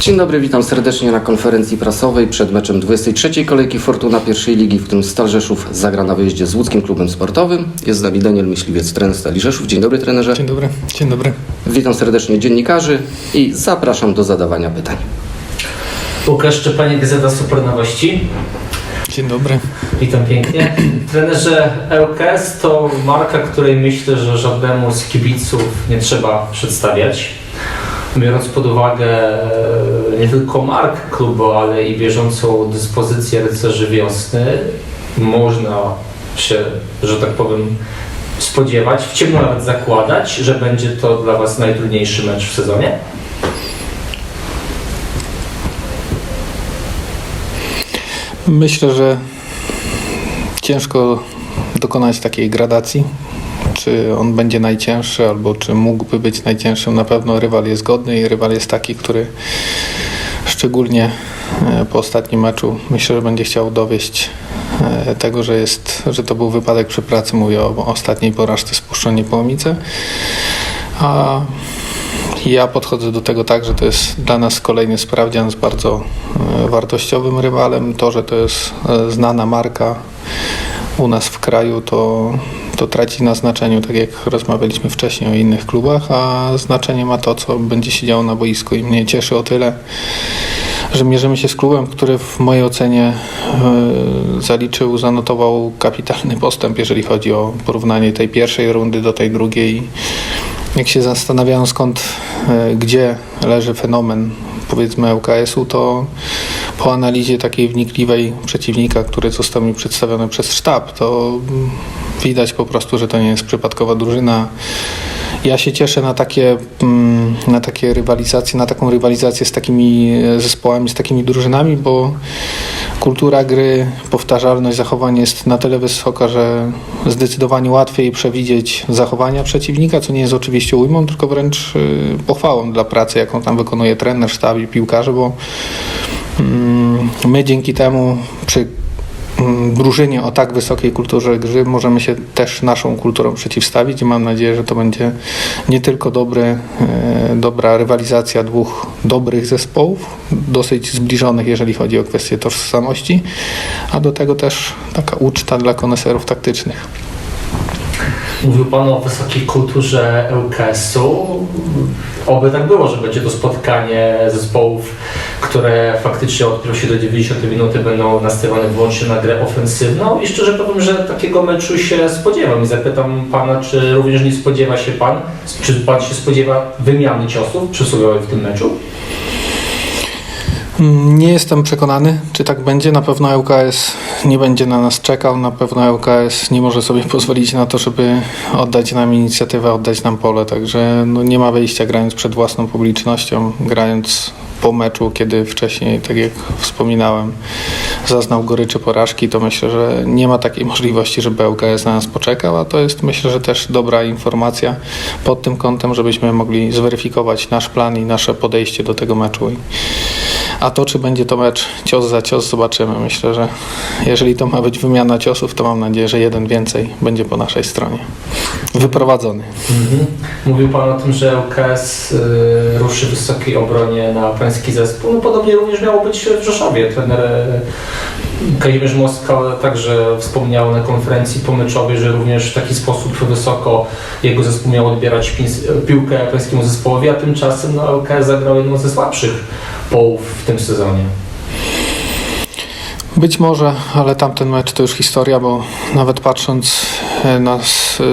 Dzień dobry, witam serdecznie na konferencji prasowej przed meczem 23. kolejki Fortuna pierwszej ligi, w którym Stal Rzeszów zagra na wyjeździe z łódzkim klubem sportowym. Jest z nami Daniel Myśliwiec, trener Stali Rzeszów. Dzień dobry trenerze. Dzień dobry, dzień dobry. Witam serdecznie dziennikarzy i zapraszam do zadawania pytań. Łukasz Szczepaniak, Gazeta Supernowości. Dzień dobry. Witam pięknie. Trenerze LKS to marka, której myślę, że żadnemu z kibiców nie trzeba przedstawiać. Biorąc pod uwagę e, nie tylko markę klubu, ale i bieżącą dyspozycję rycerzy wiosny, można się, że tak powiem, spodziewać, w ciemno nawet zakładać, że będzie to dla Was najtrudniejszy mecz w sezonie. Myślę, że ciężko dokonać takiej gradacji. Czy on będzie najcięższy, albo czy mógłby być najcięższym. Na pewno rywal jest godny i rywal jest taki, który szczególnie e, po ostatnim meczu myślę, że będzie chciał dowieść e, tego, że, jest, że to był wypadek przy pracy. Mówię o ostatniej porażce spuszczonej połomice. A ja podchodzę do tego tak, że to jest dla nas kolejny sprawdzian z bardzo e, wartościowym rywalem. To, że to jest znana marka u nas w kraju, to, to traci na znaczeniu, tak jak rozmawialiśmy wcześniej o innych klubach, a znaczenie ma to, co będzie się działo na boisku i mnie cieszy o tyle, że mierzymy się z klubem, który w mojej ocenie e, zaliczył, zanotował kapitalny postęp, jeżeli chodzi o porównanie tej pierwszej rundy do tej drugiej. Jak się zastanawiałem skąd, e, gdzie leży fenomen powiedzmy ŁKS-u, to po analizie takiej wnikliwej przeciwnika, który został mi przedstawiony przez sztab, to widać po prostu, że to nie jest przypadkowa drużyna. Ja się cieszę na takie, mm, na takie rywalizacje, na taką rywalizację z takimi e, zespołami, z takimi drużynami, bo kultura gry, powtarzalność zachowań jest na tyle wysoka, że zdecydowanie łatwiej przewidzieć zachowania przeciwnika, co nie jest oczywiście ujmą, tylko wręcz y, pochwałą dla pracy, jaką tam wykonuje trener, sztab i piłkarze, bo mm, my dzięki temu przy drużynie o tak wysokiej kulturze gry możemy się też naszą kulturą przeciwstawić i mam nadzieję, że to będzie nie tylko dobry, e, dobra rywalizacja dwóch dobrych zespołów, dosyć zbliżonych, jeżeli chodzi o kwestie tożsamości, a do tego też taka uczta dla koneserów taktycznych. Mówił Pan o wysokiej kulturze ŁKS-u. Oby tak było, że będzie to spotkanie zespołów, które faktycznie od pierwszej do 90 minuty będą nastawione wyłącznie na grę ofensywną i szczerze powiem, że takiego meczu się spodziewam i zapytam Pana, czy również nie spodziewa się Pan, czy Pan się spodziewa wymiany ciosów przysłowiowej w tym meczu? Mm, Nie jestem przekonany, czy tak będzie. Na pewno ŁKS nie będzie na nas czekał. Na pewno ŁKS nie może sobie pozwolić na to, żeby oddać nam inicjatywę, oddać nam pole. Także no, nie ma wyjścia grając przed własną publicznością, grając po meczu, kiedy wcześniej, tak jak wspominałem, zaznał goryczy porażki, to myślę, że nie ma takiej możliwości, żeby ŁKS na nas poczekał, a to jest myślę, że też dobra informacja pod tym kątem, żebyśmy mogli zweryfikować nasz plan i nasze podejście do tego meczu. A to, czy będzie to mecz cios za cios, zobaczymy. Myślę, że jeżeli to ma być wymiana ciosów, to mam nadzieję, że jeden więcej będzie po naszej stronie. Wyprowadzony. Mhm. Mówił Pan o tym, że ŁKS y, ruszy w wysokiej obronie na pański zespół. No, podobnie również miało być w Rzeszowie. Trener y, Kazimierz Moskal także wspomniał na konferencji pomeczowej, że również w taki sposób wysoko jego zespół miał odbierać piłkę pańskiemu zespołowi, a tymczasem no, ŁKS zagrał jedną ze słabszych połów w tym sezonie. Być może, ale tamten mecz to już historia, bo nawet patrząc e, na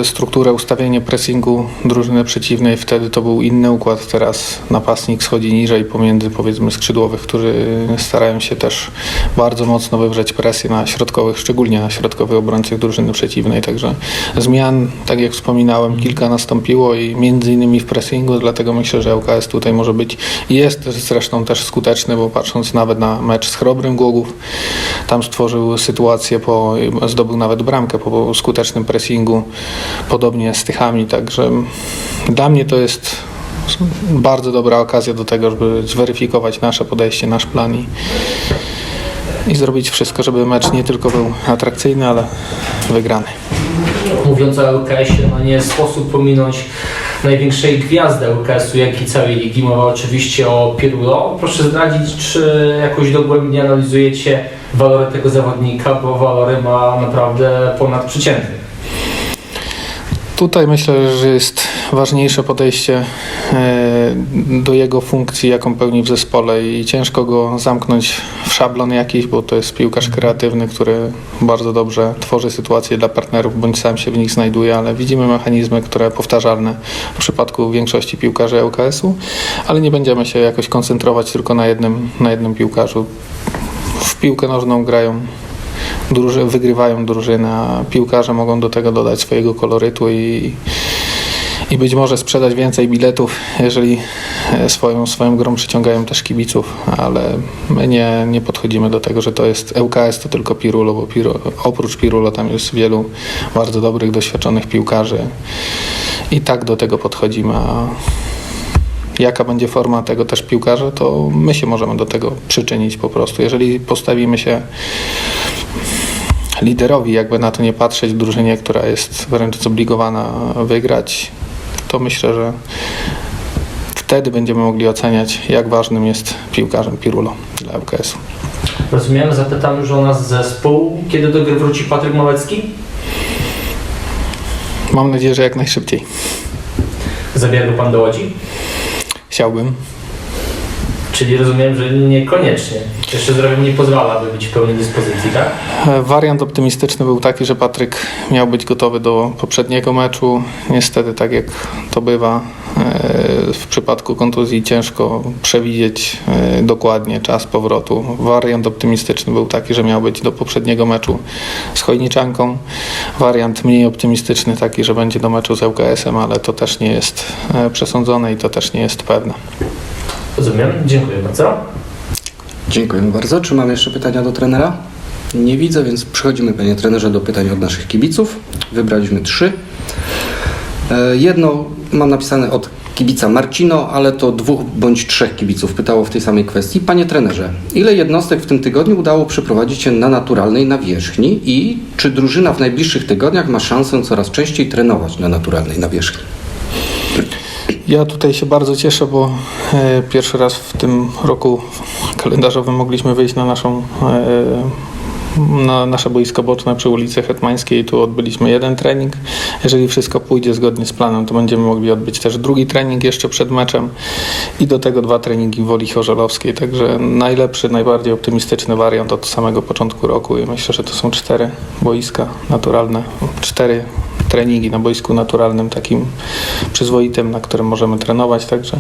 strukturę, ustawienie pressingu drużyny przeciwnej, wtedy to był inny układ. Teraz napastnik schodzi niżej pomiędzy powiedzmy skrzydłowych, którzy starają się też bardzo mocno wywrzeć presję na środkowych, szczególnie na środkowych obrońców drużyny przeciwnej. Także zmian, tak jak wspominałem, kilka nastąpiło i między innymi w pressingu, dlatego myślę, że ŁKS tutaj może być i jest zresztą też skuteczny, bo patrząc nawet na mecz z Chrobrym Głogów, tam stworzył sytuację, po, zdobył nawet bramkę po skutecznym pressingu, podobnie z Tychami, także dla mnie to jest bardzo dobra okazja do tego, żeby zweryfikować nasze podejście, nasz plan i, i zrobić wszystko, żeby mecz nie tylko był atrakcyjny, ale wygrany. Mówiąc o LKS-ie, no nie sposób pominąć największej gwiazdy UKS-u, jak i całej ligi. Mowa oczywiście o Pirulo. Proszę zdradzić, czy jakoś dogłębnie analizujecie walory tego zawodnika, bo walory ma naprawdę ponadprzeciętne. Tutaj myślę, że jest ważniejsze podejście e, do jego funkcji, jaką pełni w zespole i ciężko go zamknąć w szablon jakiś, bo to jest piłkarz kreatywny, który bardzo dobrze tworzy sytuacje dla partnerów, bądź sam się w nich znajduje, ale widzimy mechanizmy, które powtarzalne w przypadku większości piłkarzy ŁKS-u, ale nie będziemy się jakoś koncentrować tylko na jednym, na jednym piłkarzu. W piłkę nożną grają druży, wygrywają drużyny, a piłkarze mogą do tego dodać swojego kolorytu i, i być może sprzedać więcej biletów, jeżeli e, swoją, swoją grą przyciągają też kibiców, ale my nie, nie podchodzimy do tego, że to jest ŁKS, to tylko Pirulo, bo oprócz Pirulo tam jest wielu bardzo dobrych, doświadczonych piłkarzy. I tak do tego podchodzimy, a jaka będzie forma tego też piłkarza, to my się możemy do tego przyczynić po prostu. Jeżeli postawimy się liderowi, jakby na to nie patrzeć, drużynie, która jest wręcz zobligowana wygrać, to myślę, że wtedy będziemy mogli oceniać, jak ważnym jest piłkarzem Pirulo dla ŁKS-u. Rozumiem, zapytam już o nas zespół. Kiedy do gry wróci Patryk Małecki? Mam nadzieję, że jak najszybciej. Zabiera go pan do Łodzi? Chciałbym. Czyli rozumiem, że niekoniecznie. Jeszcze zdrowie nie pozwala, by być w pełnej dyspozycji, tak? E, Wariant optymistyczny był taki, że Patryk miał być gotowy do poprzedniego meczu. Niestety, tak jak to bywa, e, w przypadku kontuzji ciężko przewidzieć e, dokładnie czas powrotu. Wariant optymistyczny był taki, że miał być do poprzedniego meczu z Chojniczanką. Wariant mniej optymistyczny taki, że będzie do meczu z ŁKS-em, ale to też nie jest przesądzone i to też nie jest pewne. Rozumiem. Dziękuję bardzo. Dziękujemy bardzo. Czy mamy jeszcze pytania do trenera? Nie widzę, więc przechodzimy, panie trenerze, do pytań od naszych kibiców. Wybraliśmy trzy. E, Jedno mam napisane od kibica Marcino, ale to dwóch bądź trzech kibiców pytało w tej samej kwestii. Panie trenerze, ile jednostek w tym tygodniu udało przeprowadzić się na naturalnej nawierzchni i czy drużyna w najbliższych tygodniach ma szansę coraz częściej trenować na naturalnej nawierzchni? Ja tutaj się bardzo cieszę, bo e, pierwszy raz w tym roku kalendarzowym mogliśmy wyjść na naszą e, na nasze boisko boczne przy ulicy Hetmańskiej. Tu odbyliśmy jeden trening. Jeżeli wszystko pójdzie zgodnie z planem, to będziemy mogli odbyć też drugi trening jeszcze przed meczem i do tego dwa treningi w Woli Chorzelowskiej. Także najlepszy, najbardziej optymistyczny wariant od samego początku roku i myślę, że to są cztery boiska naturalne, cztery treningi na boisku naturalnym, takim przyzwoitym, na którym możemy trenować. Także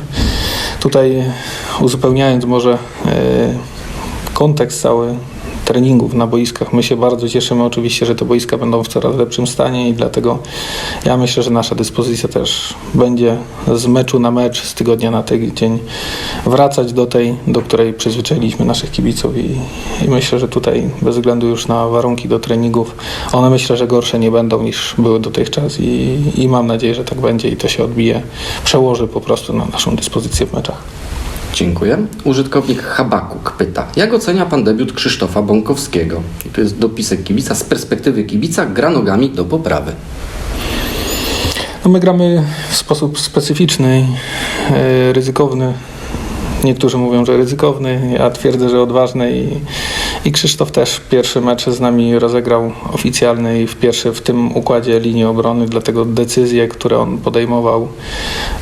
tutaj uzupełniając może e, kontekst cały treningów na boiskach. My się bardzo cieszymy oczywiście, że te boiska będą w coraz lepszym stanie i dlatego ja myślę, że nasza dyspozycja też będzie z meczu na mecz, z tygodnia na tydzień wracać do tej, do której przyzwyczailiśmy naszych kibiców i, i myślę, że tutaj bez względu już na warunki do treningów, one myślę, że gorsze nie będą niż były dotychczas i, i mam nadzieję, że tak będzie i to się odbije, przełoży po prostu na naszą dyspozycję w meczach. Dziękuję. Użytkownik Habakuk pyta, jak ocenia pan debiut Krzysztofa Bąkowskiego? I to jest dopisek kibica. Z perspektywy kibica gra nogami do poprawy. No my gramy w sposób specyficzny, e, ryzykowny. Niektórzy mówią, że ryzykowny, ja twierdzę, że odważny i, i Krzysztof też pierwszy mecz z nami rozegrał oficjalny i w pierwszy w tym układzie linii obrony, dlatego decyzje, które on podejmował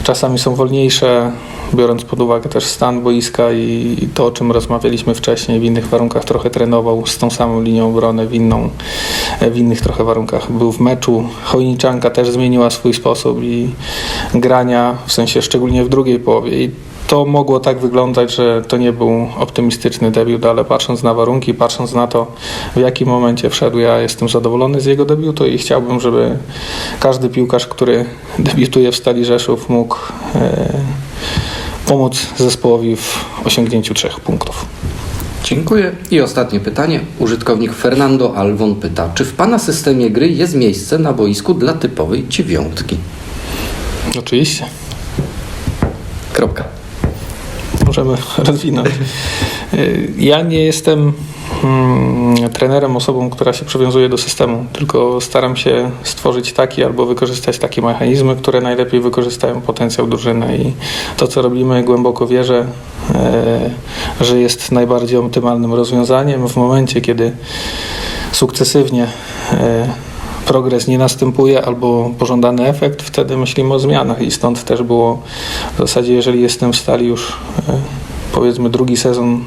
czasami są wolniejsze, biorąc pod uwagę też stan boiska i, to, o czym rozmawialiśmy wcześniej, w innych warunkach trochę trenował z tą samą linią obrony, w, inną, w innych trochę warunkach był w meczu. Chojniczanka też zmieniła swój sposób i grania, w sensie szczególnie w drugiej połowie i to mogło tak wyglądać, że to nie był optymistyczny debiut, ale patrząc na warunki, patrząc na to, w jakim momencie wszedł, ja jestem zadowolony z jego debiutu i chciałbym, żeby każdy piłkarz, który debiutuje w Stali Rzeszów, mógł e, pomóc zespołowi w osiągnięciu trzech punktów. Dziękuję. I ostatnie pytanie. Użytkownik Fernando Alvon pyta, czy w pana systemie gry jest miejsce na boisku dla typowej dziewiątki? Oczywiście, Kropka. możemy rozwinąć. E, Ja nie jestem mm, trenerem, osobą, która się przywiązuje do systemu, tylko staram się stworzyć taki albo wykorzystać takie mechanizmy, które najlepiej wykorzystają potencjał drużyny. I to, co robimy, głęboko wierzę, e, że jest najbardziej optymalnym rozwiązaniem w momencie, kiedy sukcesywnie e, progres nie następuje albo pożądany efekt, wtedy myślimy o zmianach. I stąd też było w zasadzie, jeżeli jestem w stali już e, powiedzmy drugi sezon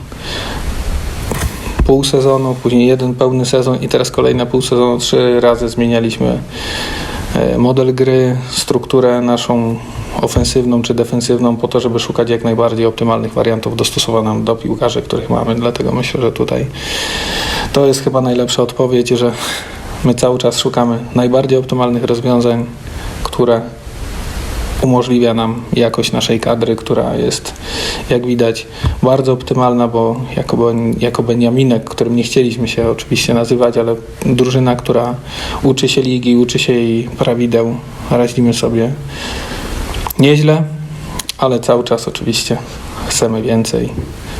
pół sezonu, później jeden pełny sezon i teraz kolejne pół sezonu, trzy razy zmienialiśmy e, model gry, strukturę naszą ofensywną czy defensywną po to, żeby szukać jak najbardziej optymalnych wariantów dostosowanych do piłkarzy, których mamy. Dlatego myślę, że tutaj to jest chyba najlepsza odpowiedź, że my cały czas szukamy najbardziej optymalnych rozwiązań, które umożliwia nam jakość naszej kadry, która jest, jak widać, bardzo optymalna, bo jako, jako Beniaminek, którym nie chcieliśmy się oczywiście nazywać, ale drużyna, która uczy się ligi, uczy się jej prawideł, radzimy sobie nieźle, ale cały czas oczywiście chcemy więcej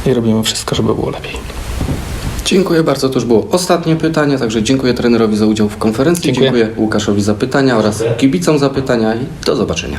i robimy wszystko, żeby było lepiej. Dziękuję bardzo. To już było ostatnie pytanie, także dziękuję trenerowi za udział w konferencji. Dziękuję. dziękuję Łukaszowi za pytania oraz kibicom za pytania i do zobaczenia.